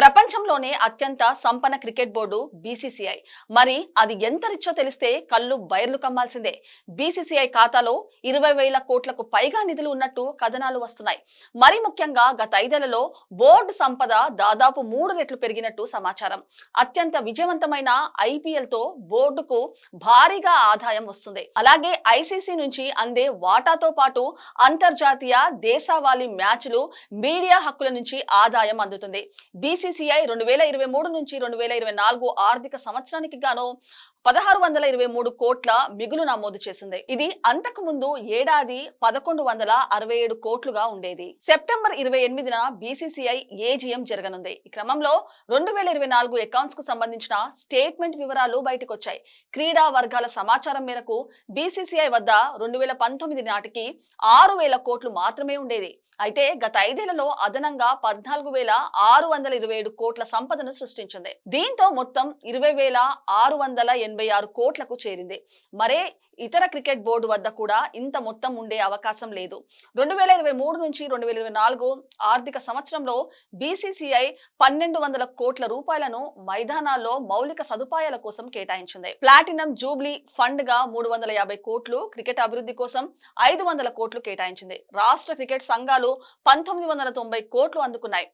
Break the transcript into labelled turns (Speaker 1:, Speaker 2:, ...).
Speaker 1: ప్రపంచంలోనే అత్యంత సంపన్న క్రికెట్ బోర్డు బీసీసీఐ. మరి అది ఎంత రిచ్చో తెలిస్తే కళ్ళు బయర్లు కమ్మాల్సిందే. బీసీసీఐ ఖాతాలో ఇరవై వేల కోట్లకు పైగా నిధులు ఉన్నట్టు కథనాలు వస్తున్నాయి. మరి ముఖ్యంగా గత ఐదేళ్ళలో బోర్డు సంపద దాదాపు మూడు రెట్లు పెరిగినట్టు సమాచారం. అత్యంత విజయవంతమైన ఐపీఎల్తో బోర్డుకు భారీగా ఆదాయం వస్తుంది. అలాగే ఐసీసీ నుంచి అందే వాటాతో పాటు అంతర్జాతీయ దేశవాళీ మ్యాచ్లు మీడియా హక్కుల నుంచి ఆదాయం అందుతుంది. బీసీసీఐ రెండు వేల ఇరవై మూడు నుంచి రెండు వేల ఇరవై నాలుగు ఆర్థిక సంవత్సరానికి గాను పదహారు వందల ఇరవై మూడు కోట్ల మిగులు నమోదు చేసింది. ఇది అంతకు ముందు ఏడాది పదకొండు వందల అరవై ఏడు కోట్లుగా ఉండేది. సెప్టెంబర్ ఇరవై ఎనిమిదిన బీసీసీఐ ఏజీఎం జరగనుంది. ఈ క్రమంలో రెండు వేల ఇరవై నాలుగు అకౌంట్స్కు సంబంధించిన స్టేట్మెంట్ వివరాలు బయటకు వచ్చాయి క్రీడా వర్గాల సమాచారం మేరకు బీసీసీఐ వద్ద రెండు వేల పంతొమ్మిది నాటికి ఆరు వేల కోట్లు మాత్రమే ఉండేది. అయితే గత ఐదేళ్ళలో అదనంగా పద్నాలుగు వేల ఆరు వందల ఇరవై ఏడు కోట్ల సంపదను సృష్టించింది. దీంతో మొత్తం ఇరవై వేల ఆరు వందల ఎనభై ఆరు కోట్లకు చేరింది. మరే ఇతర క్రికెట్ బోర్డు వద్ద కూడా ఇంత మొత్తం ఉండే అవకాశం లేదు. రెండు వేల ఇరవై మూడు నుంచి రెండు వేల ఇరవై నాలుగు ఆర్థిక సంవత్సరంలో బీసీసీఐ పన్నెండు వందల కోట్ల రూపాయలను మైదానాల్లో మౌలిక సదుపాయాల కోసం కేటాయించింది. ప్లాటినం జూబ్లీ ఫండ్గా మూడు వందల యాభై కోట్లు క్రికెట్ అభివృద్ధి కోసం ఐదు వందల కోట్లు కేటాయించింది. రాష్ట్ర క్రికెట్ సంఘాలు పంతొమ్మిది వందల తొంభై కోట్లు అందుకున్నాయి.